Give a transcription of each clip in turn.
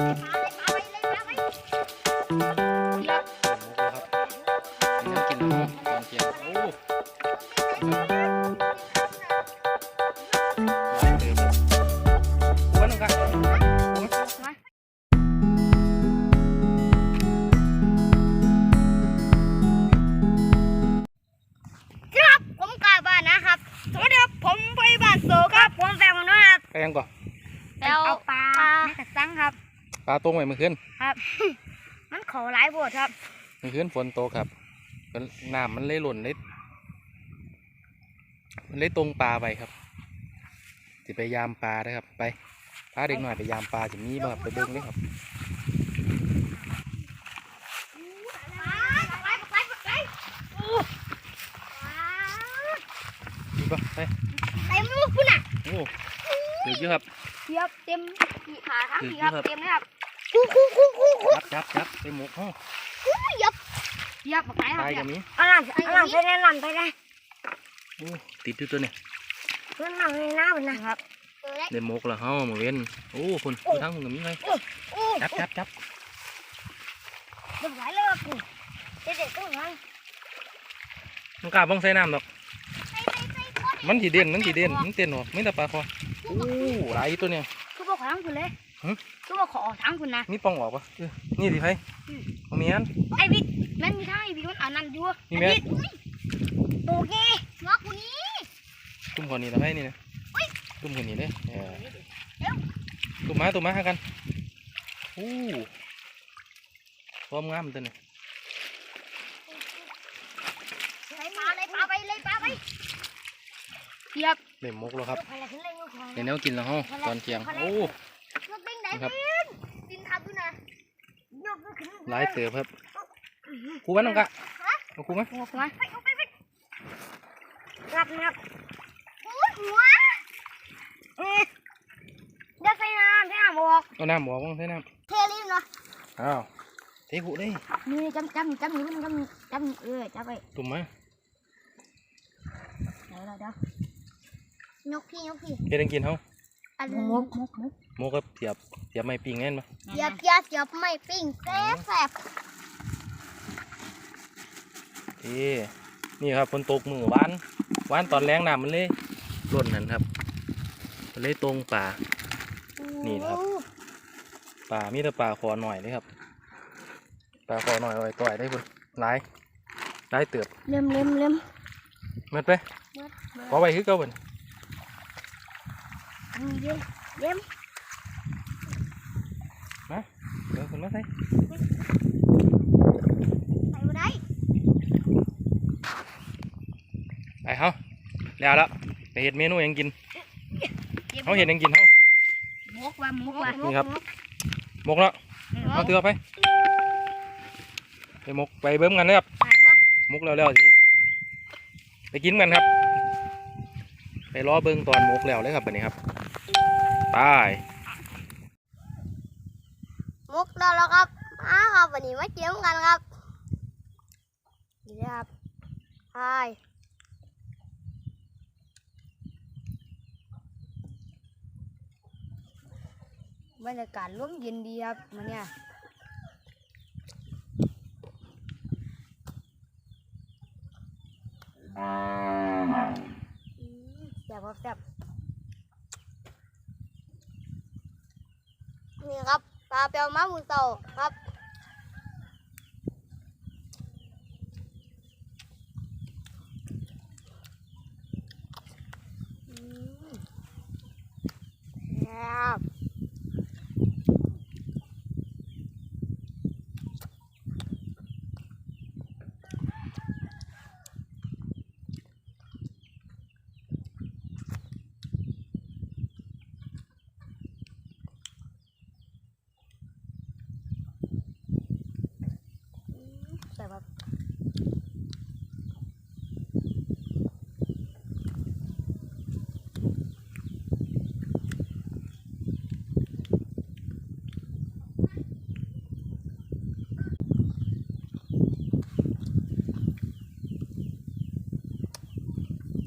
น้าตรงไว้เมื่อคืนครับ มันขอหลายบทครับเมื่อคืนฝนตกครับก็น้ำมันเลยหล่นเลยมันเลยตรงปลาไปครับจะไปยามปลานะครับ ไปพาเด็กหน่อยไปยามปลาจะมีบ่ครับไปเบิ่งเลยครับมีปะไปเต็มลูกพุ่นอะโอ้เดี๋ยวเยอะครับเทียบเต็มขี่ขาทั้งขี่ครับครับเต็มเลยครับคู่คู่คู่คู่คู่ จับจับจับไปหมกห้องเทียบแบบไหนคตารับยกับนี้อันนั้นอันนั้นไปได้นั่นไปได้โอ้ติดอยู่ตัวเนี่ยเพื่อนนั่งในน้ำนะครับได้หมกแล้วเฮามาเว้นโอ้คุณคุณทั้งคุณกับมีไหมโอ้จับจับจับแบบไหนเลยครับคุณเด็กๆต้องนั่งมันกล้าบ้องใส่น้ำดอกมันสีเด่นมันสีเด่นมันเต้นหรอกไม่แต่ปลาคอโอ้หลายตัวเนี่ยคือบอกขอทั้งคุณเลย หึคือบอกขอทั้งคุณนะมีปองออกปะเออนี่สิไผเอาเมียนไอ้บิ๊กนั่นมีทั้งไอ้บิ๊กมันอ่านนั่นอยู่นี่แม่โอเคงอกคนนี้ตุ้มคนนี้ละไผนี่นะตุ้มคนนี้เลยเออตุ้มมาตุ้มมาหากันโอ้พร้อมงามตัวเนี่ยเลยปลาเลยปลาไปเลยปลาไปเทียบเล่มมกแล้วครับอะไรขึ้นเลยยกของในแนวกินแล้วเฮาตอนเที่ยงโอ้ยกเด้ง ไหนครับกินทับด้วยนะยกขึ้นหลายเติบครับครูวันน้องกะเอาครูไหมหัวหัวไปเอาไปไปรับนะครับหัวหัวเดี๋ยวใส่น้ำใส่น้ำบอกเอาน้ำบอกบ้งใส่น้ำเทลิ้นเนาะำอ้าวเทขุได้นี่จำจำจำนี่มันจำจำเออจำไปตุ่มมเดี๋ยวเดี๋ยวยกพี่ยกพี่เฮ็ดให้กินเฮาอันมุกมุกมก หมูก็เสียบเสียบไม้ปิ้งแน่นปะเสียบเสียบเสียบไม่ปิ้งแซ่บแซ่บเอ้นี่ครับฝนตกมือวานวานตอนแรงน้ำมันเลยล้นนั่นครับมันเลยตรงป่า นี่นะครับ ป่ามีแต่ป่าคอหน่อยเลยครับป่าคอหน่อยเอาไว้ต่อยได้คุณหลายหลายเติบเล็มเล็มเล็มหมดไปขอไว้คือเก่าเพิ่นเล็มเล็ม เดี๋ยวคุณ มาใส่ใส่มาได้ไปเฮาแล้วแล้วไปเฮ็ดเมนูหยังกินเฮาเฮ็ดหยังกินเฮามุกว่ามุกว่านี่ครับหมกแล้วเอาเตือไปไปหมกไปเบิ่มกันนะครับใส่ปะหมกแล้วแล้วสิไปกินกันครับ ไปรอเบิ่งตอนหมกแล้วเลยครับบัดนี้ครับไป มุกแล้วแล้วครับมาครับวั นี้มาเจียมกันครับนี่ครับใช่บรรยากาศร่มเย็นดีครับมันเนี่ยแซ่บครับแซ่บนี่ครับปลาเปียวมะมูเต่าครับอืมแซ่บ แซ่บครับ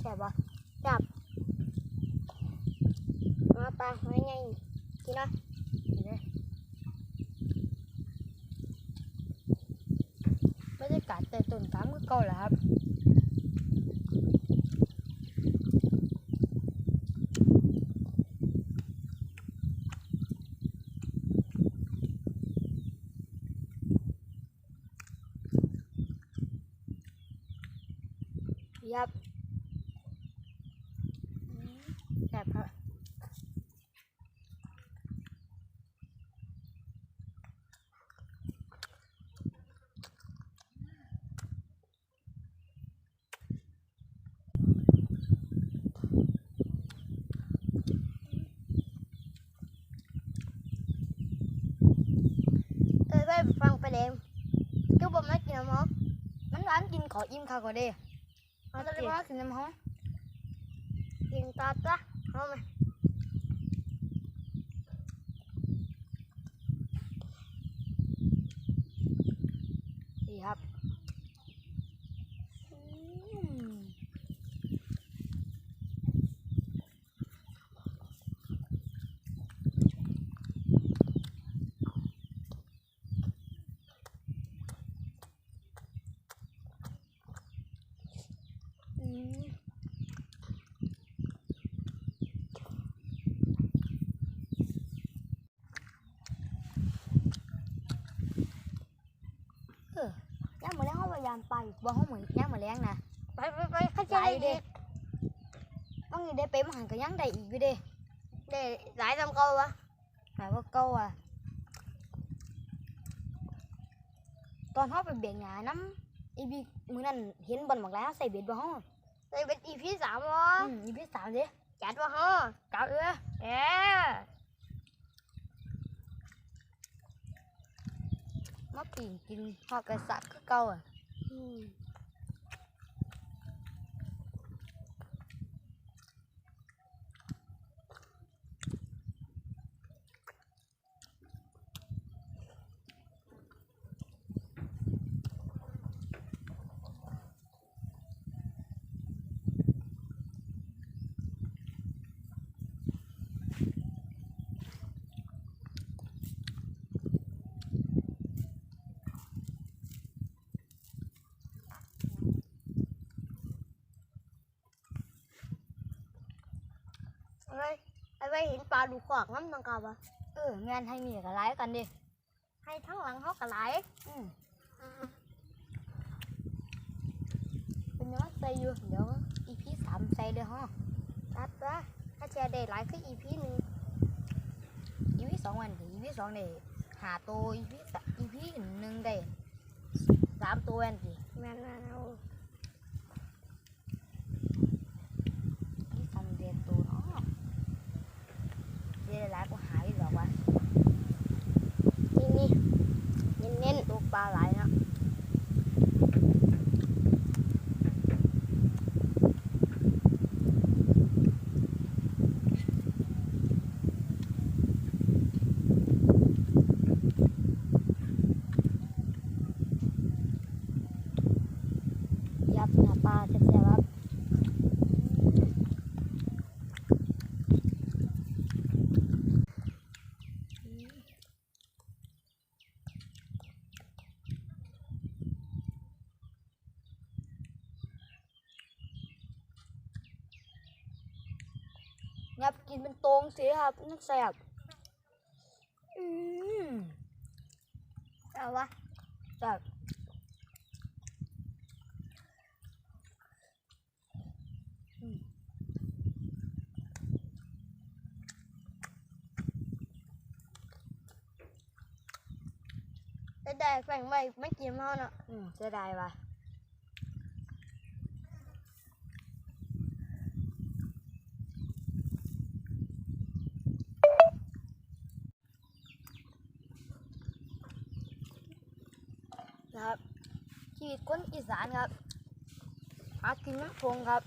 แซ่บปะแซ่บมาปลาไม่ไงกินเนาะกินเลยากาศแต่ต้ นสามก็เก่าแหละครับ ยับแบบครับ เออไปฟังไปเลยจุ๊บบ่มา กินน้ำหอมมันร้านกินขออิ่มค่ะก็ได้เอาตะเลยมากินน้ำหอมกินตาจ้ะเอาไหมดีครับอืมอืมเออย่างมาแล้วเขาพยายามไปบ่ห้องเหมือนย่างมาแล้วนะไปไปไปเข้าใจดิต้องมีได้เป๊ะมาหันก็ยังได้อีกอยู่เด้ได้หลายทำเก่าวะหลายว่าเก่าอะตอนเขาไปเบี่ยงหงาน้ำอีบีมือนั่นเห็นบอลหมากแล้วใส่เบ็ดบ่ห้องใส่เป็นอีพีสามวะอืมอีพีสามเด้จัดวะฮะเก่าเออเอ๊ะมาปีนกินหอกกระสักคือเก่าอะ อื เห็นปลาดูขวากน้ำตังกาบะเอองานให้มีกับไลฟ์กันดิให้ทั้งหลังเขากระไหลอืมเป็นยังไงใส่อยู่เดี๋ยวอีพีสามใส่เลยฮะจัดวะถ้าแชร์ได้หลายคืออีพีหนึ่งอีพีสองวันถึงอีพีสองได้หาตัวอีพีสอีพีหนึ่งได้สามตัววันสิแม่นนะเอา อีพีสามเดือนตัวเนาะเดี๋ยวหลายก็หายหรอกวะ นี่นี่เน้นเน้น ตัวปลาหลายเนาะ ยับหน้า ปลาจะเสียครับยับกินเป็นตรงสิครับนักแสบอืมๆเอาวะจา กได้ได้แฝงไว้ไม่กินเขาเนาะอืมเสียดายว่ะนะครับชีวิตคนอีสานครับหากินน้ำพงครับ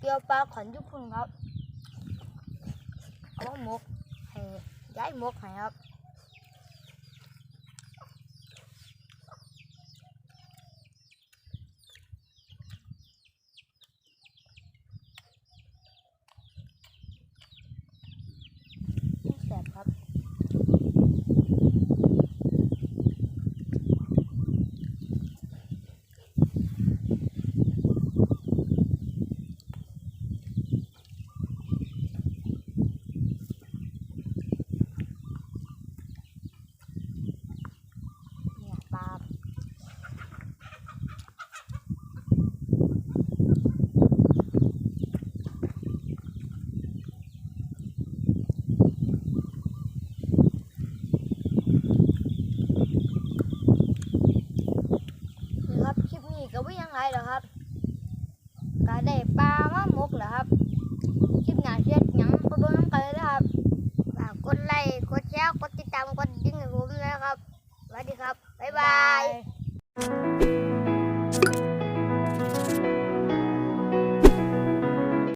เกี่ยวปลาขวัญยุพุนครับเอามาหมกให้ย้ายหมกให้ครับ ดครับายแล้วครับก็ได้ปลามาหมกเล้วครับคลิปานเชียดหยังก็โดนน้ำกันเลยนะครับฝากกดไลค์กดแชร์กดติดตามกดดิ้งให้ผมนะครับสวัสดีครับบ๊ายบาย Thank you.